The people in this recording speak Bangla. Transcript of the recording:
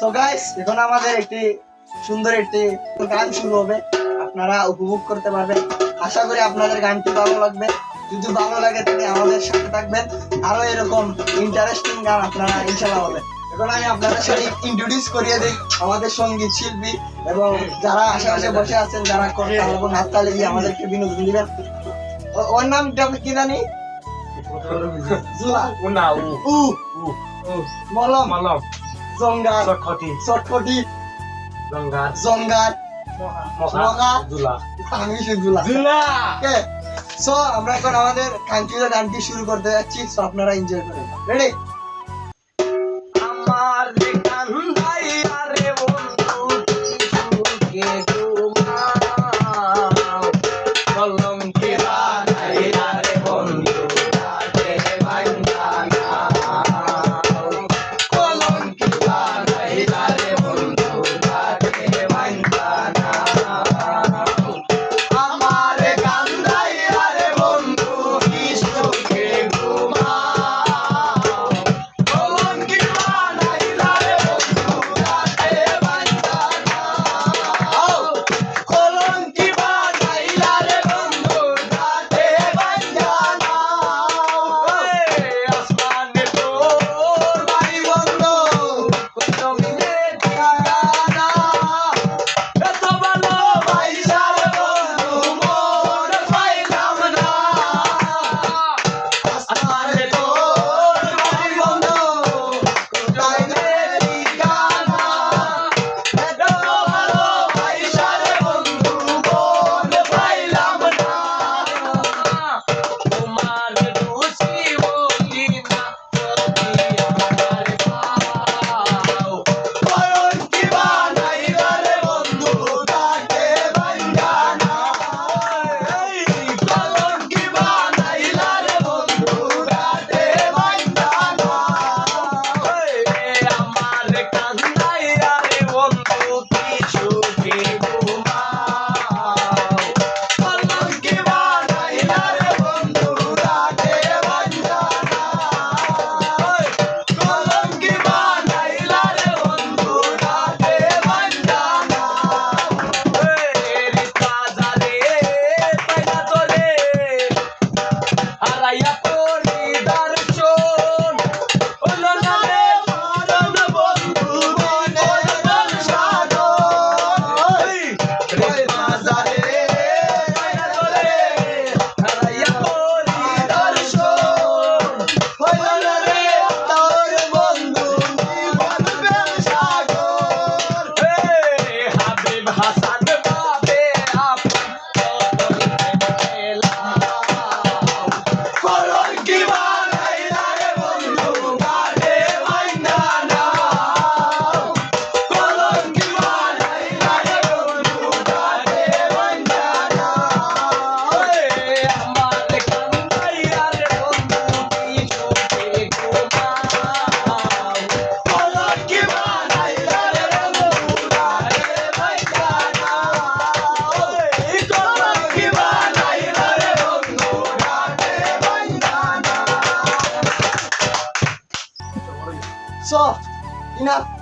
সো গাইস এখন আমাদের একটি সুন্দর একটি গান শুরু হবে। আপনারা উপভোগ করতে পারবেন। আশা করি আপনাদের গানটি ভালো লাগবে। যদি ভালো লাগে তাহলে আমাদের সাথে থাকবেন। আরও এরকম ইন্টারেস্টিং গান আপনারা ইনশাল্লাহ হবে। এখন আমি আপনাদের সাথে ইন্ট্রোডিউস করিয়ে দিই আমাদের সংগীত শিল্পী এবং যারা আশেপাশে বসে আছেন যারা করতে এবং হাততালি দিয়ে আমাদেরকে বিনোদন দিবেন। ওর নামটা কি জানি? জুলা উ। মলম। malam, জঙ্গার চটপটি। longgar, জঙ্গার. আমি! ওকে। সো আমরা এখন আমাদের কাঙ্ক্ষিত গানটি শুরু করতে যাচ্ছি। সো আপনারা এনজয় করেন রেডি そいな。